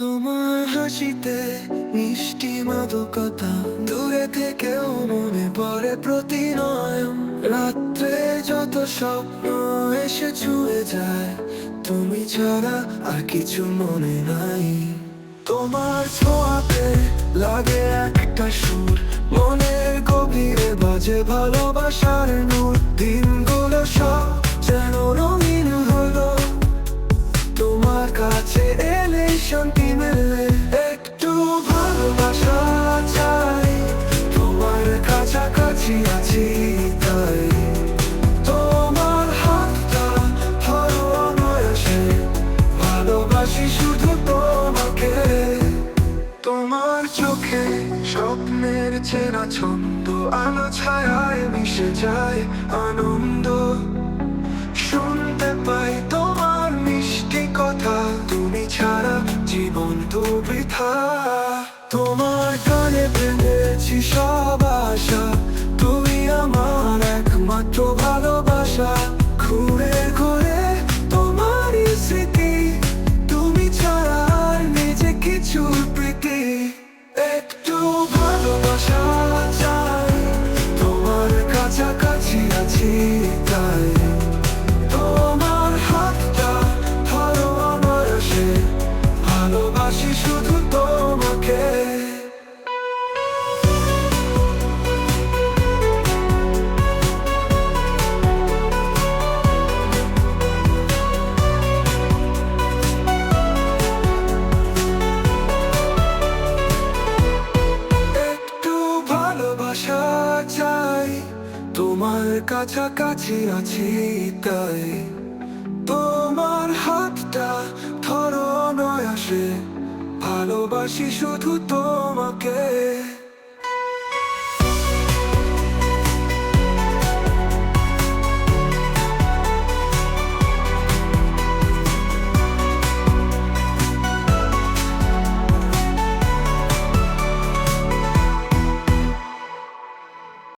তোমার হাসিতে মিষ্টি মাদকতা, দূরে থেকেও মনে পড়ে প্রতি নয়ন রাত্রে যত স্বপ্ন এসে ছুঁয়ে যায়, তুমি ছাড়া আর কিছু মনে নাই। তোমার ছোঁয়াতে লাগে একটা সুর, মনের গভীরে বাজে ভালোবাসার নূর। দিনগুলো সব যেন শুধু তোমাকে, তোমার চোখে স্বপ্নের চেনা ছন্দ, আলো ছায়ায় মিশে যায় আনন্দ। শুনতে পাই তোমার মিষ্টি কথা, তুমি ছাড়া জীবন তো বৃথা তোমার কানে পেয়েছি সব চাই তোমার কাছাকাছি আছি তাই। তোমার হাতটা ধরো নয় আসে ভালোবাসি শুধু তোমাকে।